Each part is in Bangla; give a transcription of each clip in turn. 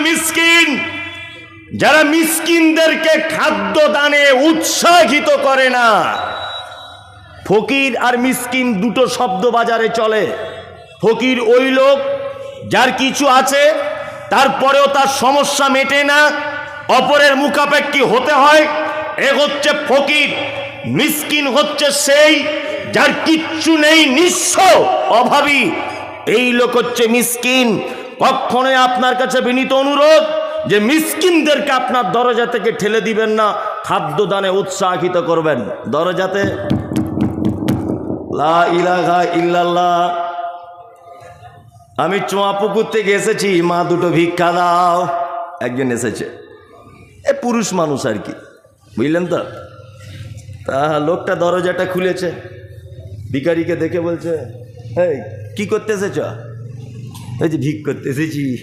মিসকিন। যারা মিসকিনদেরকে খাদ্য দানে উৎসাহিত করে না। ফকির আর মিসকিন দুটো শব্দ বাজারে চলে। ফকির ওই লোক যার কিছু আছে, তারপরেও তার সমস্যা মেটে না, অপরের মুখাপেক্ষি হতে হয়। এ হচ্ছে ফকির, মিসকিন হচ্ছে সেই যার কিচ্ছু নেই, নিঃস্ব অভাবী। এই লোক হচ্ছে মিসকিন কখনোই আপনার কাছে বিনীত অনুরোধ যে মিসকিনদেরকে আপনার দরজা থেকে ঠেলে দিবেন না খাদ্য দানে উৎসাহিত করবেন। দরজাতে, লা ইলাহা ইল্লাল্লাহ। আমি চোয়াপুকুর থেকে এসেছি, মা দুটো ভিক্ষা দাও। একজন এসেছে। এ পুরুষ মানুষ আর কি, বুঝলেন তো? তা লোকটা দরজাটা খুলেছে ভিকারিকে দেখে বলছে এই কি করতে এসেছ? এই যে ভিক করতে এসেছি।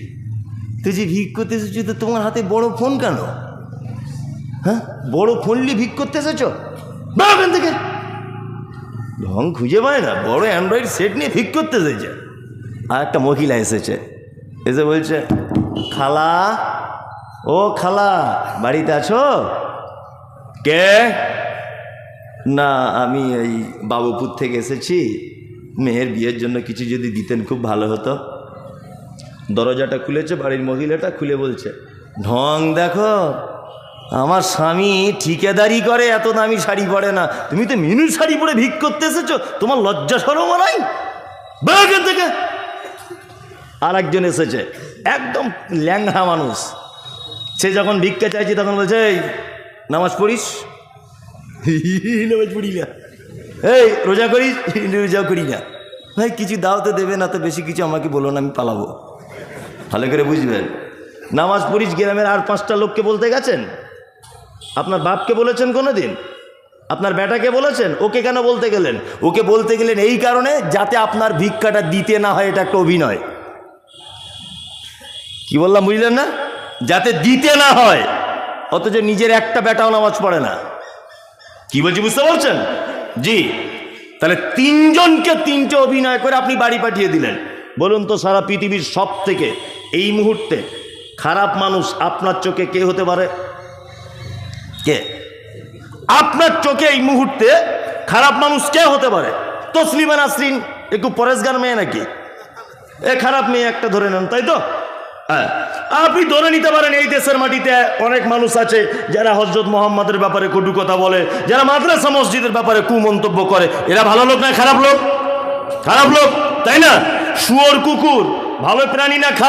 তুই যে ভিক করতে এসেছি তো তোমার হাতে বড় ফোন কেন? হ্যাঁ? বড় ফোন নিয়ে ভিক করতে এসেছ? বা ওখান থেকে। ঢং খুঁজে পায় না, বড় অ্যান্ড্রয়েড সেট নিয়ে ভিক করতে এসেছে। আর একটা মহিলা এসেছে, এসে বলছে, খালা, ও খালা, বাড়িতে আছো? কে? না, আমি এই বাবুপুর থেকে এসেছি। মেয়ের বিয়ের জন্য কিছু যদি দিতেন খুব ভালো হতো। দরজাটা খুলেছে, বাড়ির মহিলাটা খুলে বলছে, ঢং দেখো, আমার স্বামী ঠিকাদারি করে, এত দামি শাড়ি পরে না। তুমি তো মিনু শাড়ি পরে ভিক করতে এসেছ, তোমার লজ্জা সরম নাই? থেকে! আর একজন এসেছে, একদম ল্যাংড়া মানুষ। সে যখন ভিক্ষা চাইছে, তখন বলছে, এই, নামাজ পড়িস? নামাজ পড়ি না। এই, রোজা করিস? রোজা করি না। ভাই, কিছু দাও তো দেবে, না তো বেশি কিছু আমাকে বলো না, আমি পালাবো। ভালো করে বুঝবেন। নামাজ পড়িস, গ্রামের আর পাঁচটা লোককে বলতে গেছেন? আপনার বাপকে বলেছেন কোনো দিন আপনার বেটাকে বলেছেন? ওকে কেন বলতে গেলেন? ওকে বলতে গেলেন এই কারণে যাতে আপনার ভিক্ষাটা দিতে না হয়, এটা একটা অভিনয়। কি বললাম, বুঝলেন না? যাতে দিতে না হয়, অথচ নিজের একটা বেটাও নামাজ পড়ে না। কি বলছি, বুঝতে পারছেন? জি। তাহলে তিনজনকে তিনটে অভিনয় করে আপনি বাড়ি পাঠিয়ে দিলেন। বলুন তো সারা পৃথিবীর সব থেকে এই মুহূর্তে খারাপ মানুষ আপনার চোখে কে হতে পারে? কে? আপনার চোখে এই মুহূর্তে খারাপ মানুষ কে হতে পারে? তসলিমা নাসরিন, একটু পরেশগার মেয়ে নাকি? এ খারাপ মেয়ে একটা ধরে নেন, তাই তো? হ্যাঁ। আপনি ধরে নিতে পারেন এই দেশের মাটিতে অনেক মানুষ আছে যারা হজরত মোহাম্মদের ব্যাপারে কটু কথা বলে, যারা মাদ্রাসা মসজিদের ব্যাপারে কুমন্তব্য করে। এরা ভালো লোক না খারাপ লোক? খারাপ লোক, তাই না? শুয়োর কুকুর, ভালো প্রাণী না খারাপ